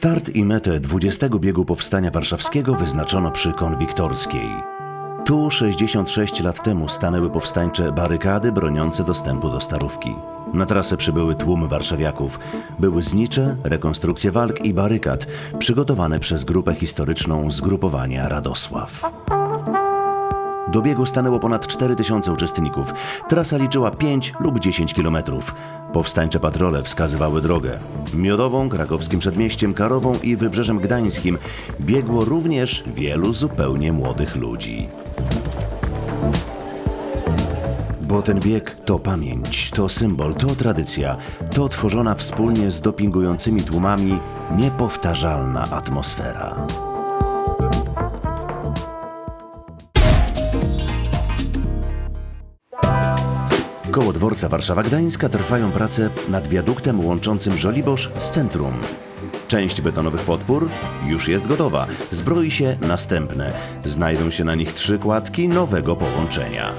Start i metę 20 biegu Powstania Warszawskiego wyznaczono przy Konwiktorskiej. Tu 66 lat temu stanęły powstańcze barykady broniące dostępu do Starówki. Na trasę przybyły tłumy warszawiaków. Były znicze, rekonstrukcje walk i barykad przygotowane przez grupę historyczną Zgrupowania Radosław. Do biegu stanęło ponad 4000 uczestników. Trasa liczyła 5 lub 10 kilometrów. Powstańcze patrole wskazywały drogę. Miodową, krakowskim przedmieściem, Karową i Wybrzeżem Gdańskim biegło również wielu zupełnie młodych ludzi. Bo ten bieg to pamięć, to symbol, to tradycja, to tworzona wspólnie z dopingującymi tłumami niepowtarzalna atmosfera. Koło dworca Warszawa-Gdańska trwają prace nad wiaduktem łączącym Żoliborz z centrum. Część betonowych podpór już jest gotowa. Zbroi się następne. Znajdą się na nich trzy kładki nowego połączenia.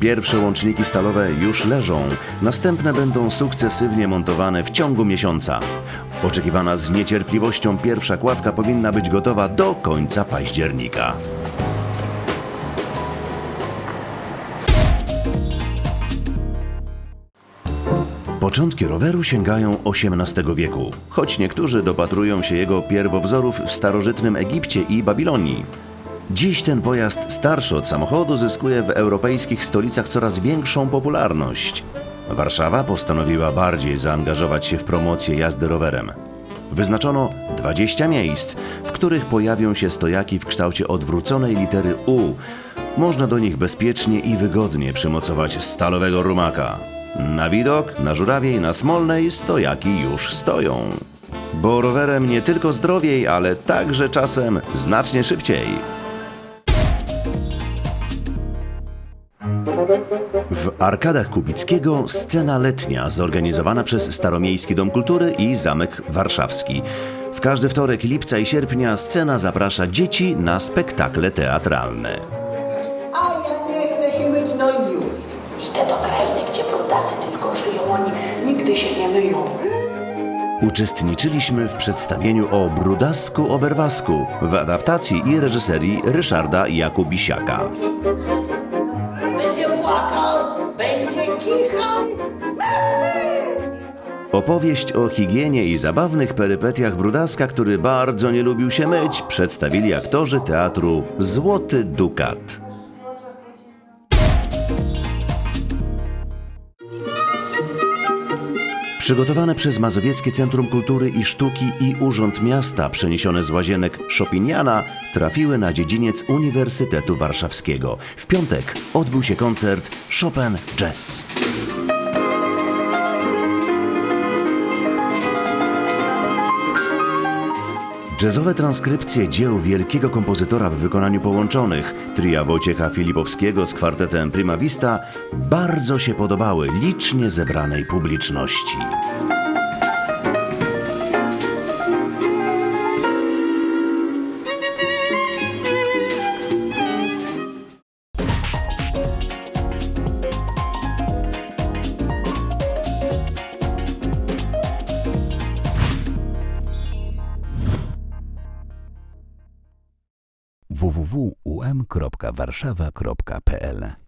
Pierwsze łączniki stalowe już leżą, następne będą sukcesywnie montowane w ciągu miesiąca. Oczekiwana z niecierpliwością pierwsza kładka powinna być gotowa do końca października. Początki roweru sięgają XVIII wieku, choć niektórzy dopatrują się jego pierwowzorów w starożytnym Egipcie i Babilonii. Dziś ten pojazd starszy od samochodu zyskuje w europejskich stolicach coraz większą popularność. Warszawa postanowiła bardziej zaangażować się w promocję jazdy rowerem. Wyznaczono 20 miejsc, w których pojawią się stojaki w kształcie odwróconej litery U. Można do nich bezpiecznie i wygodnie przymocować stalowego rumaka. Na widok, na Żurawiej, na Smolnej stojaki już stoją. Bo rowerem nie tylko zdrowiej, ale także czasem znacznie szybciej. W arkadach Kubickiego scena letnia zorganizowana przez Staromiejski Dom Kultury i Zamek Warszawski. W każdy wtorek lipca i sierpnia scena zaprasza dzieci na spektakle teatralne. A ja nie chcę się myć, no i już. Idę do krainy, tylko żyją, oni nigdy się nie myją. Uczestniczyliśmy w przedstawieniu o Brudasku Oberwasku w adaptacji i reżyserii Ryszarda Jakubisiaka. Będzie płakał, będzie kichał. Opowieść o higienie i zabawnych perypetiach Brudaska, który bardzo nie lubił się myć, przedstawili aktorzy teatru Złoty Dukat. Przygotowane przez Mazowieckie Centrum Kultury i Sztuki i Urząd Miasta przeniesione z łazienek Chopiniana trafiły na dziedziniec Uniwersytetu Warszawskiego. W piątek odbył się koncert Chopin Jazz. Jazzowe transkrypcje dzieł wielkiego kompozytora w wykonaniu połączonych, tria Wojciecha Filipowskiego z kwartetem Prima Vista, bardzo się podobały licznie zebranej publiczności. www.um.warszawa.pl